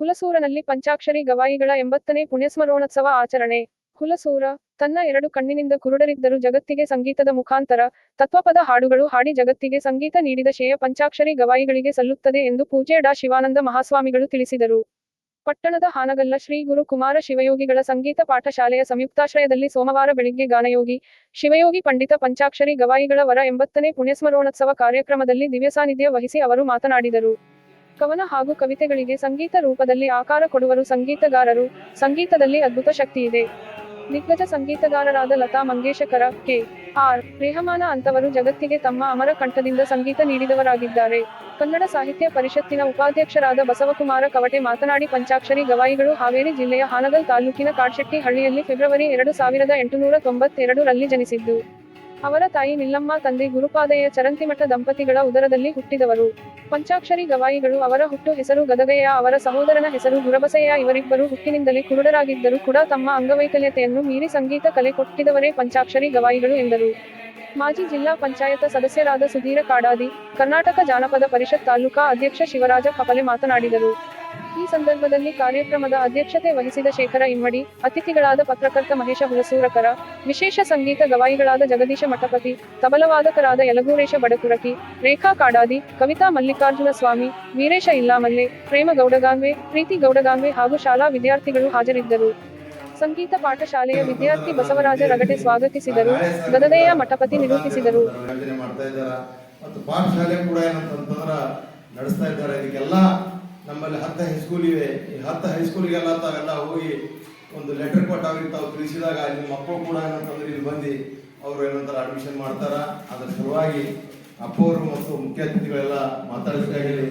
ಹುಲಸೂರನಲ್ಲಿ ಪಂಚಾಕ್ಷರಿ ಗವಾಯಿಗಳ ಎಂಬತ್ತನೇ ಪುಣ್ಯಸ್ಮರಣೋತ್ಸವ ಆಚರಣೆ. ಹುಲಸೂರ ತನ್ನ ಎರಡು ಕಣ್ಣಿನಿಂದ ಕುರುಡರಿದ್ದರೂ ಜಗತ್ತಿಗೆ ಸಂಗೀತದ ಮುಖಾಂತರ ತತ್ವಪದ ಹಾಡುಗಳು ಹಾಡಿ ಜಗತ್ತಿಗೆ ಸಂಗೀತ ನೀಡಿದ ಶ್ರೇಯ ಪಂಚಾಕ್ಷರಿ ಗವಾಯಿಗಳಿಗೆ ಸಲ್ಲುತ್ತದೆ ಎಂದು ಪೂಜೆ ಡಾ. ಶಿವಾನಂದ ಮಹಾಸ್ವಾಮಿಗಳು ತಿಳಿಸಿದರು. ಪಟ್ಟಣದ ಹಾನಗಲ್ಲ ಶ್ರೀ ಗುರು ಕುಮಾರ ಶಿವಯೋಗಿಗಳ ಸಂಗೀತ ಪಾಠಶಾಲೆಯ ಸಂಯುಕ್ತಾಶ್ರಯದಲ್ಲಿ ಸೋಮವಾರ ಬೆಳಿಗ್ಗೆ ಗಾನಯೋಗಿ, ಶಿವಯೋಗಿ ಪಂಡಿತ ಪಂಚಾಕ್ಷರಿ ಗವಾಯಿಗಳ ವರ ಎಂಬತ್ತನೇ ಪುಣ್ಯಸ್ಮರಣೋತ್ಸವ ಕಾರ್ಯಕ್ರಮದಲ್ಲಿ ದಿವ್ಯಸಾನ್ನಿಧ್ಯ ವಹಿಸಿ ಅವರು ಮಾತನಾಡಿದರು. ಕವನ ಹಾಗೂ ಕವಿತೆಗಳಿಗೆ ಸಂಗೀತ ರೂಪದಲ್ಲಿ ಆಕಾರ ಕೊಡುವರು ಸಂಗೀತಗಾರರು. ಸಂಗೀತದಲ್ಲಿ ಅದ್ಭುತ ಶಕ್ತಿ ಇದೆ. ದಿಗ್ಗಜ ಸಂಗೀತಗಾರರಾದ ಲತಾ ಮಂಗೇಶಕರ ಕೆ. ಆರ್. ರೇಹಮಾನ ಅಂತವರು ಜಗತ್ತಿಗೆ ತಮ್ಮ ಅಮರ ಕಂಠದಿಂದ ಸಂಗೀತ ನೀಡಿದವರಾಗಿದ್ದಾರೆ. ಕನ್ನಡ ಸಾಹಿತ್ಯ ಪರಿಷತ್ತಿನ ಉಪಾಧ್ಯಕ್ಷರಾದ ಬಸವಕುಮಾರ ಕವಟೆ ಮಾತನಾಡಿ ಪಂಚಾಕ್ಷರಿ ಗವಾಯಿಗಳು ಹಾವೇರಿ ಜಿಲ್ಲೆಯ ಹಾನಗಲ್ ತಾಲೂಕಿನ ಕಾಡ್ಶೆಟ್ಟಿ ಹಳ್ಳಿಯಲ್ಲಿ ಫೆಬ್ರವರಿ ಎರಡು ಸಾವಿರದ ಎಂಟುನೂರ ತೊಂಬತ್ತೆರಡರಲ್ಲಿ ಜನಿಸಿದ್ದು. ಅವರ ತಾಯಿ ನಿಲ್ಲಮ್ಮ ತಂದೆ ಗುರುಪಾದಯ್ಯ ಚರಂತಿಮಠ ದಂಪತಿಗಳ ಉದರದಲ್ಲಿ ಹುಟ್ಟಿದವರು. ಪಂಚಾಕ್ಷರಿ ಗವಾಯಿಗಳು ಅವರ ಹುಟ್ಟು ಹೆಸರು ಗದಗಯ್ಯ, ಅವರ ಸಹೋದರನ ಹೆಸರು ಗುರಬಸಯ್ಯ ಇವರಿಬ್ಬರು ಹುಟ್ಟಿನಿಂದಲೇ ಕುರುಡರಾಗಿದ್ದರೂ ಕೂಡ ತಮ್ಮ ಅಂಗವೈಕಲ್ಯತೆಯನ್ನು ಮೀರಿ ಸಂಗೀತ ಕಲೆ ಕೊಟ್ಟಿದವರೇ ಪಂಚಾಕ್ಷರಿ ಗವಾಯಿಗಳು ಎಂದರು. ಮಾಜಿ ಜಿಲ್ಲಾ ಪಂಚಾಯತ ಸದಸ್ಯರಾದ ಸುಧೀರ ಕಾಡಾದಿ, ಕರ್ನಾಟಕ ಜಾನಪದ ಪರಿಷತ್ ತಾಲೂಕಾ ಅಧ್ಯಕ್ಷ ಶಿವರಾಜ ಕಪಲೆ ಮಾತನಾಡಿದರು. ಈ ಸಂದರ್ಭದಲ್ಲಿ ಕಾರ್ಯಕ್ರಮದ ಅಧ್ಯಕ್ಷತೆ ವಹಿಸಿದ ಶೇಖರ ಇಮ್ಮಡಿ, ಅತಿಥಿಗಳಾದ ಪತ್ರಕರ್ತ ಮಹೇಶ ಹುಲಸೂರಕರ ವಿಶೇಷ ಸಂಗೀತ ಗವಾಯಿಗಳಾದ ಜಗದೀಶ ಮಠಪತಿ ತಬಲವಾದಕರಾದ ಯಲಗೂರೇಶ ಬಡಕುರಕಿ, ರೇಖಾ ಕಾಡಾದಿ, ಕವಿತಾ ಮಲ್ಲಿಕಾರ್ಜುನ ಸ್ವಾಮಿ, ವೀರೇಶ ಇಲ್ಲಾಮಲ್ಲೆ, ಪ್ರೇಮ ಗೌಡಗಾಂಗ್ವೆ ಪ್ರೀತಿ ಗೌಡಗಾಂಗ್ವೆ ಹಾಗೂ ಶಾಲಾ ವಿದ್ಯಾರ್ಥಿಗಳು ಹಾಜರಿದ್ದರು. ಸಂಗೀತ ಪಾಠಶಾಲೆಯ ವಿದ್ಯಾರ್ಥಿ ಬಸವರಾಜ ರಗಟೆ ಸ್ವಾಗತಿಸಿದರು. ಗದದೆಯ ಮಠಪತಿ ನಿರೂಪಿಸಿದರು. ಮತ್ತು ಪಾಠಶಾಲೆ ಕೂಡ ಏನಂತಂತಂದ್ರೆ ನಡೆಸ್ತಾ ಇದ್ದಾರೆ. ಇದಕ್ಕೆಲ್ಲ ನಮ್ಮಲ್ಲಿ ಹತ್ತು ಹೈಸ್ಕೂಲ್ ಇವೆ. ಈ ಹತ್ತು ಹೈಸ್ಕೂಲಿಗೆಲ್ಲ ತಾವೆಲ್ಲ ಹೋಗಿ ಒಂದು ಲೆಟರ್ ಕೊಟ್ಟಾಗ ತಾವು ತಿಳಿಸಿದಾಗ ನಿಮ್ಮ ಮಕ್ಕಳು ಕೂಡ ಏನಂತಂದ್ರೆ ಇಲ್ಲಿ ಬಂದು ಅವರು ಏನಂತಾರೆ ಅಡ್ಮಿಷನ್ ಮಾಡ್ತಾರ? ಅದರ ಸಲುವಾಗಿ ಅಪ್ಪವರು ಮತ್ತು ಮುಖ್ಯ ಅತಿಥಿಗಳೆಲ್ಲ ಮಾತಾಡಿಸಿದಾಗಲಿ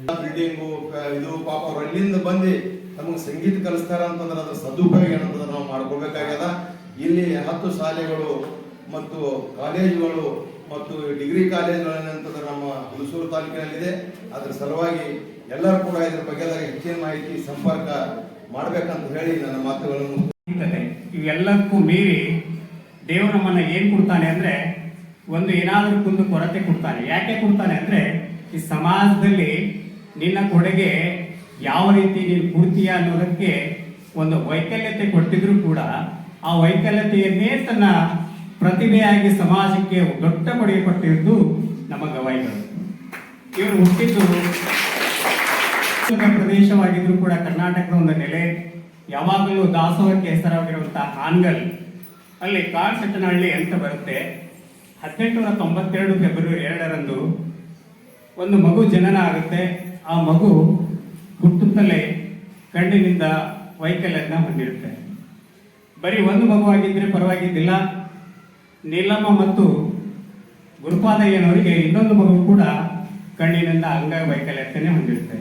ಬಿಲ್ಡಿಂಗು ಇದು ಪಾಪ ಅವ್ರು ಅಲ್ಲಿಂದ ಬಂದು ನಮಗೆ ಸಂಗೀತ ಕಲಿಸ್ತಾರ ಅಂತಂದ್ರೆ ಅದರ ಸದುಪಯೋಗ ಏನಂತಂದ್ರೆ ನಾವು ಮಾಡ್ಕೋಬೇಕಾಗ್ಯದ ಇಲ್ಲಿ ಹತ್ತು ಶಾಲೆಗಳು ಮತ್ತು ಕಾಲೇಜುಗಳು ಮತ್ತು ಡಿಗ್ರಿ ಕಾಲೇಜುಗಳೇನಂತಂದ್ರೆ ನಮ್ಮ ಹುಲಸೂರು ತಾಲೂಕಿನಲ್ಲಿದೆ. ಅದರ ಸಲುವಾಗಿ ಎಲ್ಲರೂ ಕೂಡ ಇದ್ರ ಬಗ್ಗೆ ಹೆಚ್ಚಿನ ಮಾಹಿತಿ ಸಂಪರ್ಕ ಮಾಡಬೇಕಂತ ಹೇಳಿ ನನ್ನ ಮಾತುಗಳನ್ನು ಇವೆಲ್ಲಕ್ಕೂ ಮೀರಿ ದೇವರು ನಮ್ಮನ್ನ ಏನ್ ಕೊಡ್ತಾನೆ ಅಂದ್ರೆ ಒಂದು ಏನಾದ್ರೂ ಕುಂದು ಕೊರತೆ ಕೊಡ್ತಾನೆ. ಯಾಕೆ ಕೊಡ್ತಾನೆ ಅಂದ್ರೆ ಈ ಸಮಾಜದಲ್ಲಿ ನಿನ್ನ ಕೊಡುಗೆ ಯಾವ ರೀತಿ ನೀನು ಕೊಡ್ತೀಯ ಅನ್ನೋದಕ್ಕೆ ಒಂದು ವೈಕಲ್ಯತೆ ಕೊಟ್ಟಿದ್ರು ಕೂಡ ಆ ವೈಕಲ್ಯತೆಯನ್ನೇ ತನ್ನ ಪ್ರತಿಭೆಯಾಗಿ ಸಮಾಜಕ್ಕೆ ದೊಡ್ಡ ಕೊಡುಗೆ ಕೊಟ್ಟಿದ್ದು ನಮ್ಮ ಗವಾಯಿಗಳು. ಇವರು ಹುಟ್ಟಿದ್ದು ಪ್ರದೇಶವಾಗಿದ್ದರೂ ಕೂಡ ಕರ್ನಾಟಕದ ಒಂದು ನೆಲೆ, ಯಾವಾಗಲೂ ದಾಸೋಹಕ್ಕೆ ಹೆಸರಾಗಿರುವಂತಹ ಹಾನ್ಗಲ್. ಅಲ್ಲಿ ಕಾಡ್ಸೆಟ್ಟನಹಳ್ಳಿ ಅಂತ ಬರುತ್ತೆ. ಹದಿನೆಂಟುನೂರ ತೊಂಬತ್ತೆರಡು ಫೆಬ್ರವರಿ ಎರಡರಂದು ಒಂದು ಮಗು ಜನನ ಆಗುತ್ತೆ. ಆ ಮಗು ಹುಟ್ಟುತ್ತಲೇ ಕಣ್ಣಿನಿಂದ ವೈಕಲ್ಯನ ಹೊಂದಿರುತ್ತೆ. ಬರೀ ಒಂದು ಮಗು ಆಗಿದ್ರೆ ಪರವಾಗಿದ್ದಿಲ್ಲ. ನೀಲಮ್ಮ ಮತ್ತು ಗುರುಪಾದಯ್ಯನವರಿಗೆ ಇನ್ನೊಂದು ಮಗು ಕೂಡ ಕಣ್ಣಿನಿಂದ ಅಂಗವೈಕಲ್ಯತೆನೇ ಹೊಂದಿರುತ್ತೆ.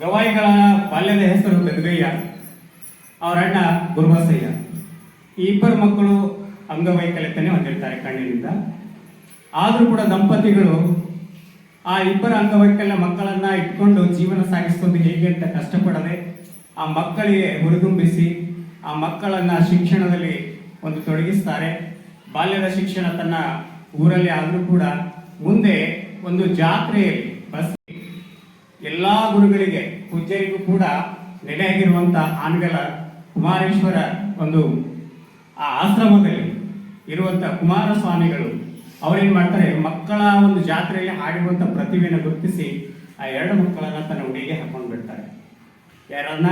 ಗವಾಯಿಗಳ ಬಾಲ್ಯದ ಹೆಸರು ಗದಗಯ್ಯ, ಅವರ ಅಣ್ಣ ಗುರುಬಸಯ್ಯ. ಈ ಇಬ್ಬರು ಮಕ್ಕಳು ಅಂಗವೈಕಲ್ಯತೆನೇ ಹೊಂದಿರ್ತಾರೆ ಕಣ್ಣಿನಿಂದ. ಆದರೂ ಕೂಡ ದಂಪತಿಗಳು ಆ ಇಬ್ಬರ ಅಂಗವೈಕಲ್ಯ ಮಕ್ಕಳನ್ನ ಇಟ್ಕೊಂಡು ಜೀವನ ಸಾಗಿಸೋದು ಹೇಗೆ ಅಂತ ಕಷ್ಟಪಡದೆ ಆ ಮಕ್ಕಳಿಗೆ ಹುರಿದುಂಬಿಸಿ ಆ ಮಕ್ಕಳನ್ನ ಶಿಕ್ಷಣದಲ್ಲಿ ಒಂದು ತೊಡಗಿಸ್ತಾರೆ. ಬಾಲ್ಯದ ಶಿಕ್ಷಣ ತನ್ನ ಊರಲ್ಲಿ ಆದರೂ ಕೂಡ ಮುಂದೆ ಒಂದು ಜಾತ್ರೆಯಲ್ಲಿ ಬಸ್ ಎಲ್ಲಾ ಗುರುಗಳಿಗೆ, ಪೂಜ್ಯರಿಗೂ ಕೂಡ ನೆಲೆಯಾಗಿರುವಂತ ಆನ್ಗಲ ಕುಮಾರೇಶ್ವರ ಒಂದು ಆ ಆಶ್ರಮದಲ್ಲಿ ಇರುವಂತ ಕುಮಾರಸ್ವಾಮಿಗಳು. ಅವರೇನ್ ಮಾಡ್ತಾರೆ? ಮಕ್ಕಳ ಒಂದು ಜಾತ್ರೆಯಲ್ಲಿ ಹಾಡಿರುವಂತಹ ಪ್ರತಿಭೆಯನ್ನು ಗುರುತಿಸಿ ಆ ಎರಡು ಮಕ್ಕಳನ್ನ ತನ್ನ ಉಡಿಗೆ ಹಾಕೊಂಡು ಬಿಡ್ತಾರೆ. ಯಾರನ್ನ?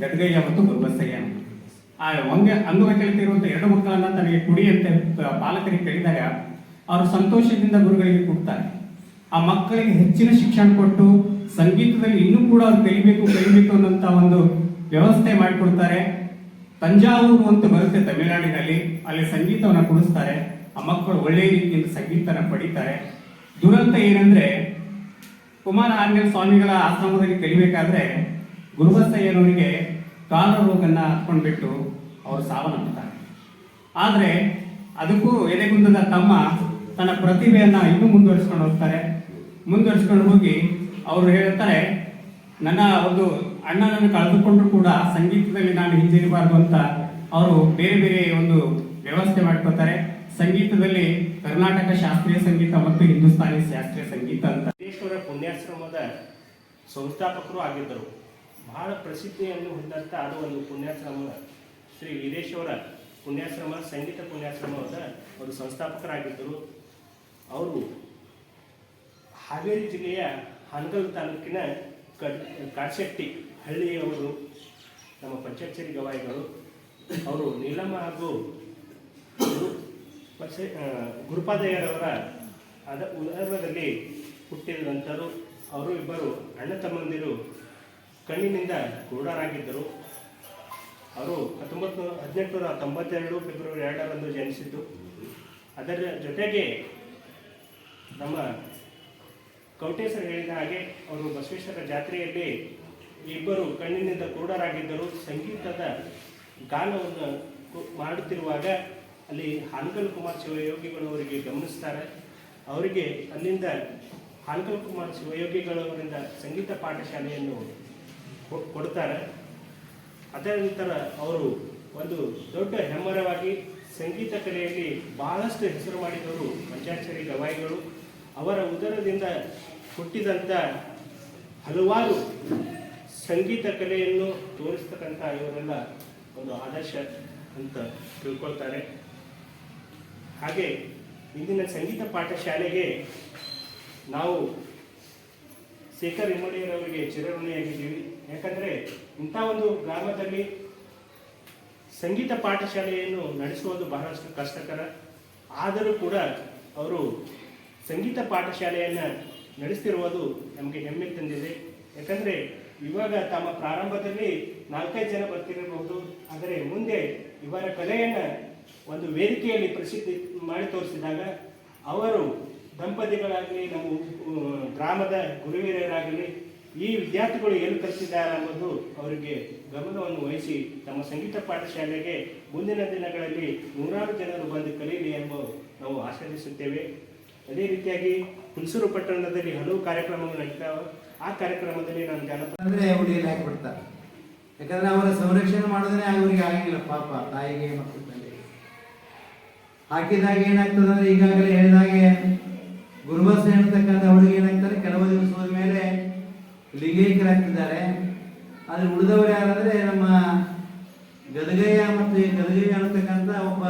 ಗದಗಯ್ಯ ಮತ್ತು ಗುರುಬಸಯ್ಯ ಆ ಅಂಗ ಅಂಗವೈಕಲ್ಯತೆ ಎರಡು ಮಕ್ಕಳನ್ನ ತನಗೆ ಅಂತ ಪಾಲಕರಿಗೆ ಕೇಳಿದಾಗ ಅವರು ಸಂತೋಷದಿಂದ ಗುರುಗಳಿಗೆ ಕೊಡ್ತಾರೆ. ಆ ಮಕ್ಕಳಿಗೆ ಹೆಚ್ಚಿನ ಶಿಕ್ಷಣ ಕೊಟ್ಟು ಸಂಗೀತದಲ್ಲಿ ಇನ್ನೂ ಕೂಡ ಅವ್ರು ಕಲಿಬೇಕು ಕಲಿಬೇಕು ಅನ್ನೋಂತ ಒಂದು ವ್ಯವಸ್ಥೆ ಮಾಡಿಕೊಡ್ತಾರೆ. ತಂಜಾವೂರು ಅಂತ ಬರುತ್ತೆ ತಮಿಳುನಾಡಿನಲ್ಲಿ, ಅಲ್ಲಿ ಸಂಗೀತವನ್ನ ಕೊಡಿಸ್ತಾರೆ. ಆ ಮಕ್ಕಳು ಒಳ್ಳೆಯ ರೀತಿಯಿಂದ ಸಂಗೀತನ ಪಡಿತಾರೆ. ದುರಂತ ಏನಂದ್ರೆ, ಕುಮಾರ ಆಂಜನೇಯ ಸ್ವಾಮಿಗಳ ಆಶ್ರಮದಲ್ಲಿ ಕಲಿಬೇಕಾದ್ರೆ ಗುರುಬಸಯ್ಯನವರಿಗೆ ಕಾಲ ರೋಗನ್ನ ಹತ್ಕೊಂಡ್ಬಿಟ್ಟು ಅವರು ಸಾವನ್ನಪ್ಪುತ್ತಾರೆ ಆದರೆ ಅದಕ್ಕೂ ಎದೆಗುಂದದ ತಮ್ಮ ತನ್ನ ಪ್ರತಿಭೆಯನ್ನು ಇನ್ನೂ ಮುಂದುವರಿಸ್ಕೊಂಡು ಹೋಗ್ತಾರೆ. ಮುಂದುವರಿಸ್ಕೊಂಡು ಹೋಗಿ ಅವರು ಹೇಳ್ತಾರೆ, ನನ್ನ ಒಂದು ಅಣ್ಣನನ್ನು ಕಳೆದುಕೊಂಡರೂ ಕೂಡ ಸಂಗೀತದಲ್ಲಿ ನಾನು ಹಿಂಜರಿಬಾರ್ದು ಅಂತ ಅವರು ಬೇರೆ ಬೇರೆ ಒಂದು ವ್ಯವಸ್ಥೆ ಮಾಡ್ಕೋತಾರೆ ಸಂಗೀತದಲ್ಲಿ ಕರ್ನಾಟಕ ಶಾಸ್ತ್ರೀಯ ಸಂಗೀತ ಮತ್ತು ಹಿಂದೂಸ್ತಾನಿ ಶಾಸ್ತ್ರೀಯ ಸಂಗೀತ ಅಂತ. ಪುಣ್ಯಾಶ್ರಮದ ಸಂಸ್ಥಾಪಕರು ಆಗಿದ್ದರು. ಬಹಳ ಪ್ರಸಿದ್ಧಿಯನ್ನು ಹೊಂದಂಥ ಅದು ಒಂದು ಪುಣ್ಯಾಶ್ರಮ. ಶ್ರೀ ವೀರೇಶ್ವರ ಪುಣ್ಯಾಶ್ರಮ, ಸಂಗೀತ ಪುಣ್ಯಾಶ್ರಮದ ಅವರು ಸಂಸ್ಥಾಪಕರಾಗಿದ್ದರು. ಅವರು ಹಾವೇರಿ ಜಿಲ್ಲೆಯ ಹಾನಗಲ್ ತಾಲೂಕಿನ ಕಡ್, ಕಾಡ್ಶೆಟ್ಟಿ ಹಳ್ಳಿಯವರು, ನಮ್ಮ ಪಂಚಾಕ್ಷರಿ ಗವಾಯಿಗಳು. ಅವರು ನೀಲಮ್ಮ ಹಾಗೂ ಗುರುಪಾದಯ್ಯರವರ ಅದ ಉದರ್ಭದಲ್ಲಿ ಹುಟ್ಟಿದಂಥರು ಅವರು ಇಬ್ಬರು ಅಣ್ಣ ತಮ್ಮಂದಿರು. ಕಣ್ಣಿನಿಂದ ಕುರುಡರಾಗಿದ್ದರು ಅವರು ಹತ್ತೊಂಬತ್ತು ನೂರ ಹದಿನೆಂಟುನೂರ ತೊಂಬತ್ತೆರಡು ಫೆಬ್ರವರಿ ಎರಡರಂದು ಜನಿಸಿದ್ದು. ಅದರ ಜೊತೆಗೆ ನಮ್ಮ ಕೌಟೇಶ್ವರ ಹೇಳಿದ ಹಾಗೆ ಅವರು ಬಸವೇಶ್ವರ ಜಾತ್ರೆಯಲ್ಲಿ ಇಬ್ಬರು ಕಣ್ಣಿನಿಂದ ಕುರುಡರಾಗಿದ್ದರು ಸಂಗೀತದ ಗಾನವನ್ನು ಮಾಡುತ್ತಿರುವಾಗ ಅಲ್ಲಿ ಹಾನಗಲ್ ಕುಮಾರ್ ಶಿವಯೋಗಿಗಳು ಅವರಿಗೆ ಗಮನಿಸ್ತಾರೆ. ಅವರಿಗೆ ಅಲ್ಲಿಂದ ಹಾನಗಲ್ ಕುಮಾರ್ ಶಿವಯೋಗಿಗಳವರಿಂದ ಸಂಗೀತ ಪಾಠಶಾಲೆಯನ್ನು ಕೊಡ್ತಾರೆ ಅದೇ ನಂತರ ಅವರು ಒಂದು ದೊಡ್ಡ ಹೆಮ್ಮರವಾಗಿ ಸಂಗೀತ ಕಲೆಯಲ್ಲಿ ಬಹಳಷ್ಟು ಹೆಸರು ಮಾಡಿದವರು ಪಂಚಾಕ್ಷರಿ ಗವಾಯಿಗಳು. ಅವರ ಉದರದಿಂದ ಹುಟ್ಟಿದಂಥ ಹಲವಾರು ಸಂಗೀತ ಕಲೆಯನ್ನು ತೋರಿಸ್ತಕ್ಕಂಥ ಇವರೆಲ್ಲ ಒಂದು ಆದರ್ಶ ಅಂತ ತಿಳ್ಕೊಳ್ತಾರೆ. ಹಾಗೆ ಇಂದಿನ ಸಂಗೀತ ಪಾಠಶಾಲೆಗೆ ನಾವು ಶೇಖರ್ ಇಮ್ಮಡಿಯರವರಿಗೆ ಚಿರಋಣಿಯಾಗಿದ್ದೀವಿ. ಯಾಕಂದರೆ ಇಂಥ ಒಂದು ಗ್ರಾಮದಲ್ಲಿ ಸಂಗೀತ ಪಾಠಶಾಲೆಯನ್ನು ನಡೆಸುವುದು ಬಹಳಷ್ಟು ಕಷ್ಟಕರ. ಆದರೂ ಕೂಡ ಅವರು ಸಂಗೀತ ಪಾಠಶಾಲೆಯನ್ನು ನಡೆಸ್ತಿರುವುದು ನಮಗೆ ಹೆಮ್ಮೆ ತಂದಿದೆ. ಯಾಕಂದರೆ ಇವಾಗ ತಮ್ಮ ಪ್ರಾರಂಭದಲ್ಲಿ ನಾಲ್ಕೈದು ಜನ ಬರ್ತಿರಬಹುದು. ಆದರೆ ಮುಂದೆ ಇವರ ಕಲೆಯನ್ನು ಒಂದು ವೇದಿಕೆಯಲ್ಲಿ ಪ್ರಸಿದ್ಧಿ ಮಾಡಿ ತೋರಿಸಿದಾಗ ಅವರು ದಂಪತಿಗಳಾಗಲಿ, ನಮ್ಮ ಗ್ರಾಮದ ಗುರುಹಿರಿಯರಾಗಲಿ ಈ ವಿದ್ಯಾರ್ಥಿಗಳು ಏನು ಕಲಿಸಿದ್ದಾರೆ ಅನ್ನೋದು ಅವರಿಗೆ ಗಮನವನ್ನು ವಹಿಸಿ ತಮ್ಮ ಸಂಗೀತ ಪಾಠಶಾಲೆಗೆ ಮುಂದಿನ ದಿನಗಳಲ್ಲಿ ನೂರಾರು ಜನರು ಬಂದು ಕಲೀಲಿ ಎಂಬ ನಾವು ಆಶೀರ್ವಿಸುತ್ತೇವೆ ಅದೇ ರೀತಿಯಾಗಿ ಹುಣಸೂರು ಪಟ್ಟಣದಲ್ಲಿ ಹಲವು ಕಾರ್ಯಕ್ರಮಗಳು ನಡೀತಾವೆ. ಆ ಕಾರ್ಯಕ್ರಮದಲ್ಲಿ ನಾನು ಜಾನಪದ ಅಂದ್ರೆ ಹುಡುಗಿಯಲ್ಲಿ ಹಾಕಿಬಿಡ್ತಾರೆ ಯಾಕಂದ್ರೆ ಅವರ ಸಂರಕ್ಷಣೆ ಮಾಡಿದ್ರೆ ಅವರಿಗೆ ಆಗಿಲ್ಲ, ಪಾಪ ತಾಯಿಗೆ ತಂದೆಗೆ. ಹಾಕಿದಾಗ ಏನಾಗ್ತದೆ ಅಂದ್ರೆ ಈಗಾಗಲೇ ಹೇಳಿದಾಗೆ ಹಾಗೆ ಹೇಳ್ತಕ್ಕಂಥ ಹುಡುಗಿ ಏನಾಗ್ತಾರೆ? ಕೆಲವು ದಿವಸ ಹೋದ್ಮೇಲೆ ಆದರೆ ಉಳಿದವರು ಯಾರಂದ್ರೆ ನಮ್ಮ ಗದಗಯ್ಯ ಮತ್ತು ಗದಗಯ್ಯ ಅನ್ನತಕ್ಕಂಥ ಒಬ್ಬ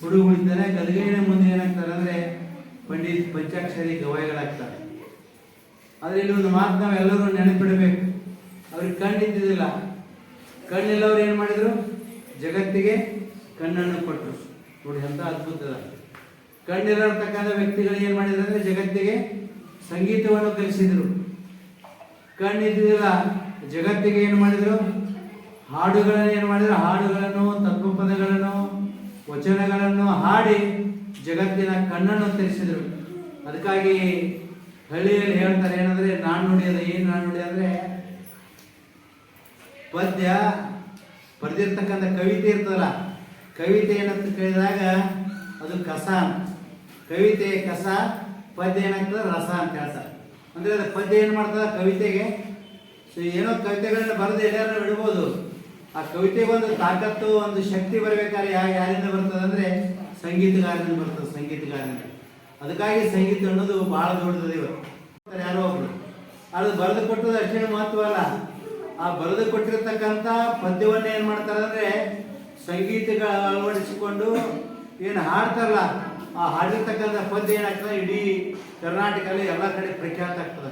ಹುಡುಗಗಳಿದ್ದಾರೆ ಗದಗಯ್ಯನ ಮುಂದೆ ಏನಾಗ್ತಾರೆ ಅಂದರೆ ಪಂಡಿತ್ ಪಂಚಾಕ್ಷರಿ ಗವಾಯಿಗಳಾಗ್ತಾರೆ. ಆದರೆ ಇಲ್ಲಿ ಒಂದು ಮಾತು ನಾವೆಲ್ಲರೂ ನೆನಪಿಡಬೇಕು. ಅವ್ರಿಗೆ ಕಣ್ಣಿದ್ದಿದ್ದಿಲ್ಲ ಕಣ್ಣಿಲ್ಲವ್ರು ಏನು ಮಾಡಿದರು? ಜಗತ್ತಿಗೆ ಕಣ್ಣನ್ನು ಕೊಟ್ಟರು ನೋಡಿ ಎಂಥ ಅದ್ಭುತದ ಕಣ್ಣಿರತಕ್ಕಂಥ ವ್ಯಕ್ತಿಗಳು ಏನು ಮಾಡಿದ್ರು ಅಂದರೆ ಜಗತ್ತಿಗೆ ಸಂಗೀತವನ್ನು ಕಲಿಸಿದ್ರು. ಕಣ್ಣಿದ್ದಿದ್ದಿಲ್ಲ ಜಗತ್ತಿಗೆ ಏನು ಮಾಡಿದ್ರು? ಹಾಡುಗಳನ್ನು ಏನು ಮಾಡಿದ್ರು? ಹಾಡುಗಳನ್ನು, ತತ್ವಪದಗಳನ್ನು, ವಚನಗಳನ್ನು ಹಾಡಿ ಜಗತ್ತಿನ ಕಣ್ಣನ್ನು ತೆರೆಸಿದರು. ಅದಕ್ಕಾಗಿ ಹಳ್ಳಿಯಲ್ಲಿ ಹೇಳ್ತಾರೆ, ಏನಂದ್ರೆ ನಾಣ್ಣುಡಿ ಅದು ಏನು ನಾಣ್ಣುಡಿ ಅಂದ್ರೆ, ಪದ್ಯ ಬರೆದಿರ್ತಕ್ಕಂಥ ಕವಿತೆ ಇರ್ತದಲ್ಲ, ಕವಿತೆ ಏನಂತ ಕೇಳಿದಾಗ ಅದು ಕಸ ಕವಿತೆ ಕಸ, ಪದ್ಯ ಏನಾಗ್ತದೆ ರಸ ಅಂತ ಹೇಳ್ತಾರೆ. ಅಂದ್ರೆ ಅದು ಪದ್ಯ ಏನು ಮಾಡ್ತದೆ ಕವಿತೆಗೆ. ಸೊ ಏನೋ ಕವಿತೆಗಳನ್ನ ಬರೆದು ಎಲ್ಲಾರು ಬಿಡ್ಬೋದು. ಆ ಕವಿತೆಗೆ ಒಂದು ತಾಕತ್ತು, ಒಂದು ಶಕ್ತಿ ಬರಬೇಕಾದ್ರೆ ಯಾ ಯಾರಿಂದ ಬರ್ತದೆ ಅಂದರೆ ಸಂಗೀತಗಾರರಿಂದ ಬರ್ತದೆ ಸಂಗೀತಗಾರರಿಂದ ಅದಕ್ಕಾಗಿ ಸಂಗೀತ ಅನ್ನೋದು ಬಹಳ ದೊಡ್ಡದು ಇವತ್ತು ಯಾರೋ ಒಬ್ರು. ಅದು ಬರೆದು ಕೊಟ್ಟದ ಅಷ್ಟೇ ಮಹತ್ವ ಅಲ್ಲ. ಆ ಬರೆದು ಕೊಟ್ಟಿರ್ತಕ್ಕಂಥ ಪದ್ಯವನ್ನ ಏನು ಮಾಡ್ತಾರೆ ಅಂದರೆ ಸಂಗೀತಗಳ ಅಳವಡಿಸಿಕೊಂಡು ಏನು ಹಾಡ್ತಾರಲ್ಲ ಆ ಹಾಡಿರ್ತಕ್ಕಂಥ ಪದ್ಯ ಏನಾಗ್ತದೆ ಇಡೀ ಕರ್ನಾಟಕದಲ್ಲಿ ಎಲ್ಲ ಕಡೆ ಪ್ರಖ್ಯಾತ ಆಗ್ತದೆ.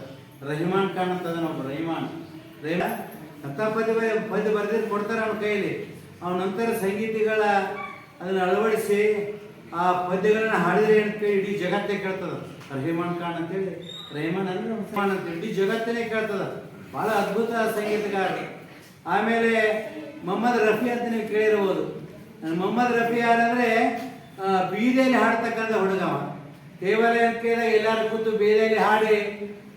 ರಹಿಮಾನ್ ಖಾನ್ ಅಂತದ ಒಬ್ಬ ರಹಿಮಾನ್. ರಹಿಮಾನ್ ಅಂತ ಪದ್ಯ ಪದ್ಯ ಬರೆದಿದ್ದು ಕೊಡ್ತಾರೆ ಅವನ ಕೈಯಲ್ಲಿ ಅವನ ನಂತರ ಸಂಗೀತಿಗಳ ಅದನ್ನ ಅಳವಡಿಸಿ ಆ ಪದ್ಯಗಳನ್ನ ಹಾಡಿದ್ರೆ ಏನಂತ ಇಡೀ ಜಗತ್ತೇ ಕೇಳ್ತದ. ರಹಿಮಾನ್ ಖಾನ್ ಅಂತೇಳಿ, ರಹಿಮಾನ್ ಅಂದ್ರೆ ಖಾನ್ ಅಂತ ಇಡೀ ಜಗತ್ತನೇ ಕೇಳ್ತದ. ಬಹಳ ಅದ್ಭುತ ಸಂಗೀತಗಾರ ಆಮೇಲೆ ಮೊಹಮ್ಮದ್ ರಫಿ ಅಂತ ನೀವು ಕೇಳಿರಬಹುದು ಮೊಹಮ್ಮದ್ ರಫಿ ಯಾರಂದ್ರೆ ಬೀದಿಯಲ್ಲಿ ಹಾಡ್ತಕ್ಕಂಥ ಹುಡುಗ ದೇವಾಲಯಕ್ಕೆ ಎಲ್ಲಾರು ಕೂತು ಬೀದಿಯಲ್ಲಿ ಹಾಡಿ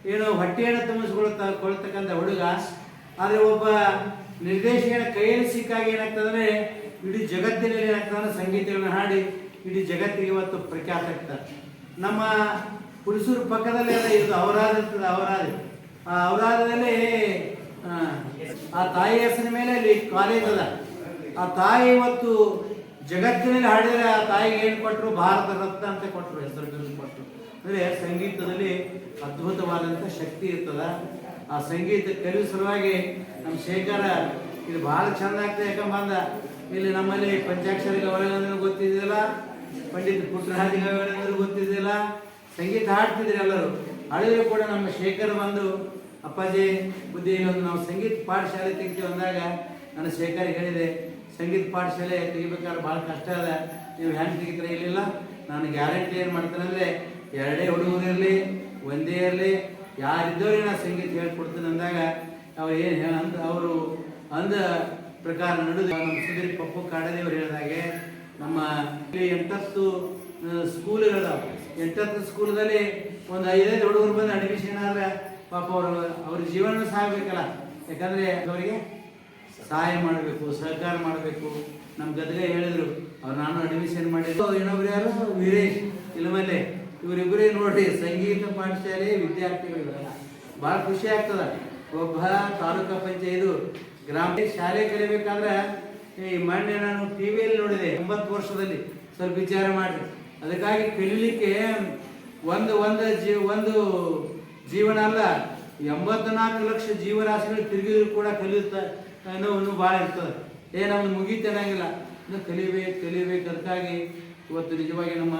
ಏನು ಹೊಟ್ಟೆಯನ್ನು ತುಂಬಿಸ್ಕೊಳ್ತ ಕೊಳ್ತಕ್ಕಂಥ ಹುಡುಗ. ಆದರೆ ಒಬ್ಬ ನಿರ್ದೇಶಕನ ಕೈಯಲ್ಲಿ ಸಿಕ್ಕಾಗ ಏನಾಗ್ತದಂದ್ರೆ ಇಡೀ ಜಗತ್ತಿನಲ್ಲಿ ಏನಾಗ್ತದೆ ಸಂಗೀತಗಳನ್ನ ಹಾಡಿ ಇಡೀ ಜಗತ್ತಿಗೆ ಇವತ್ತು ಪ್ರಖ್ಯಾತ ಆಗ್ತಾರೆ. ನಮ್ಮ ಹುಣಸೂರು ಪಕ್ಕದಲ್ಲಿ ಎಲ್ಲ ಇದು ಅವರಾಧ ಇರ್ತದೆ ಅವರಾಧ. ಆ ಅವರಾಧದಲ್ಲಿ ಆ, ಆ ತಾಯಿ ಹೆಸರಿನ ಮೇಲೆ ಅಲ್ಲಿ ಕಾಲೇಜ್ ಅದ. ಆ ತಾಯಿ ಇವತ್ತು ಜಗತ್ತಿನಲ್ಲಿ ಹಾಡಿದರೆ ಆ ತಾಯಿಗೆ ಏನು ಕೊಟ್ಟರು ಭಾರತ ರತ್ನ ಅಂತ ಕೊಟ್ಟರು ಹೆಸರು ಕೊಟ್ಟರು ಅಂದ್ರೆ ಸಂಗೀತದಲ್ಲಿ ಅದ್ಭುತವಾದಂಥ ಶಕ್ತಿ ಇರ್ತದ. ಆ ಸಂಗೀತ ಕಲಿಯೋ ಸಲುವಾಗಿ ನಮ್ಮ ಶೇಖರ, ಇದು ಭಾಳ ಚಂದ ಆಗ್ತದೆ ಯಾಕಂಬಂದ? ಇಲ್ಲಿ ನಮ್ಮಲ್ಲಿ ಪಂಚಾಕ್ಷರಿ ಗೌರವ ಗೊತ್ತಿದ್ದಿಲ್ಲ, ಪಂಡಿತ್ ಪುತ್ರಹಾದಿ ಗೌರವ ಗೊತ್ತಿದ್ದಿಲ್ಲ. ಸಂಗೀತ ಹಾಡ್ತಿದ್ರು ಎಲ್ಲರೂ. ಹಾಡಿದ್ರು ಕೂಡ ನಮ್ಮ ಶೇಖರ್ ಬಂದು, ಅಪ್ಪಾಜಿ, ಬುದ್ಧಿ, ಒಂದು ನಾವು ಸಂಗೀತ ಪಾಠಶಾಲೆ ತೆಗಿತೀವಿ ಅಂದಾಗ ನನ್ನ ಶೇಖರ್ ಹೇಳಿದೆ ಸಂಗೀತ ಪಾಠಶಾಲೆ ತೆಗಿಬೇಕಾದ್ರೆ ಭಾಳ ಕಷ್ಟ ಅದ. ನೀವು ಹೆಂಗೆ ತೆಗಿತಾರೆ ಇರಲಿಲ್ಲ ನಾನು ಗ್ಯಾರಂಟಿ ಏನು ಮಾಡ್ತೇನೆ ಎರಡೇ ಹುಡುಗರು ಇರಲಿ, ಒಂದೇ ಇರಲಿ ಯಾರಿದ್ದವ್ರಿಗೆ ನಾನು ಸಂಗೀತ ಹೇಳ್ಕೊಡ್ತೀನಿ ಅಂದಾಗ ಅವ್ರು ಏನು ಹೇಳ ಅವರು ಅಂದ ಪ್ರಕಾರ ನಡೆದು ನಮ್ಮ ಸುಧೀರ್ ಪಪ್ಪು ಕಾಡದೇವರು ಹೇಳಿದಾಗೆ, ನಮ್ಮ ಎಂಟತ್ತು ಸ್ಕೂಲ್ಗಳದಾವೆ. ಎಂಟತ್ತು ಸ್ಕೂಲ್ದಲ್ಲಿ ಒಂದು ಐದೈದು ಹುಡುಗರು ಬಂದು ಅಡ್ಮಿಷನ್ ಆದರೆ ಪಾಪ ಅವರು ಅವ್ರ ಜೀವನ ಸಾಗಬೇಕಲ್ಲ. ಯಾಕಂದರೆ ಅವರಿಗೆ ಸಹಾಯ ಮಾಡಬೇಕು, ಸಹಕಾರ ಮಾಡಬೇಕು. ನಮ್ಮ ಗದಗ ಹೇಳಿದ್ರು, ಅವ್ರು ನಾನು ಅಡ್ಮಿಷನ್ ಮಾಡಿದ್ರು ಇನ್ನೊಬ್ರು ಯಾರು? ವೀರೇಶ್. ಇಲ್ಲಮಲ್ಲೆ ಇವರಿಬ್ಬರೇ ನೋಡ್ರಿ ಸಂಗೀತ ಪಾಠಶಾಲೆ ವಿದ್ಯಾರ್ಥಿಗಳು ಬಹಳ ಭಾಳ ಖುಷಿ ಆಗ್ತದ. ಒಬ್ಬ ತಾಲೂಕಾ ಪಂಚಾಯತ್ ಗ್ರಾಮ ಶಾಲೆ ಕಲಿಬೇಕಾದ್ರೆ, ಈ ಮೊನ್ನೆ ನಾನು ಟಿ ವಿಯಲ್ಲಿ ನೋಡಿದೆ, ಒಂಬತ್ತು ವರ್ಷದಲ್ಲಿ ಸ್ವಲ್ಪ ವಿಚಾರ ಮಾಡಿ ಅದಕ್ಕಾಗಿ ಕಲೀಲಿಕ್ಕೆ ಒಂದು ಒಂದು ಜೀ, ಒಂದು ಜೀವನ ಅಲ್ಲ, ಎಂಬತ್ನಾಲ್ಕು ಲಕ್ಷ ಜೀವರಾಶಿಗಳು ತಿರುಗಿದ್ರು ಕೂಡ ಕಲಿಯುತ್ತ ಇನ್ನೂ ಭಾಳ ಇರ್ತದೆ. ಏ ನಮ್ದು ಮುಗೀತನಾಗಿಲ್ಲ ಇನ್ನು ಕಲಿಬೇಕು ಕಲಿಬೇಕು ಅದಕ್ಕಾಗಿ ಇವತ್ತು ನಿಜವಾಗಿ ನಮ್ಮ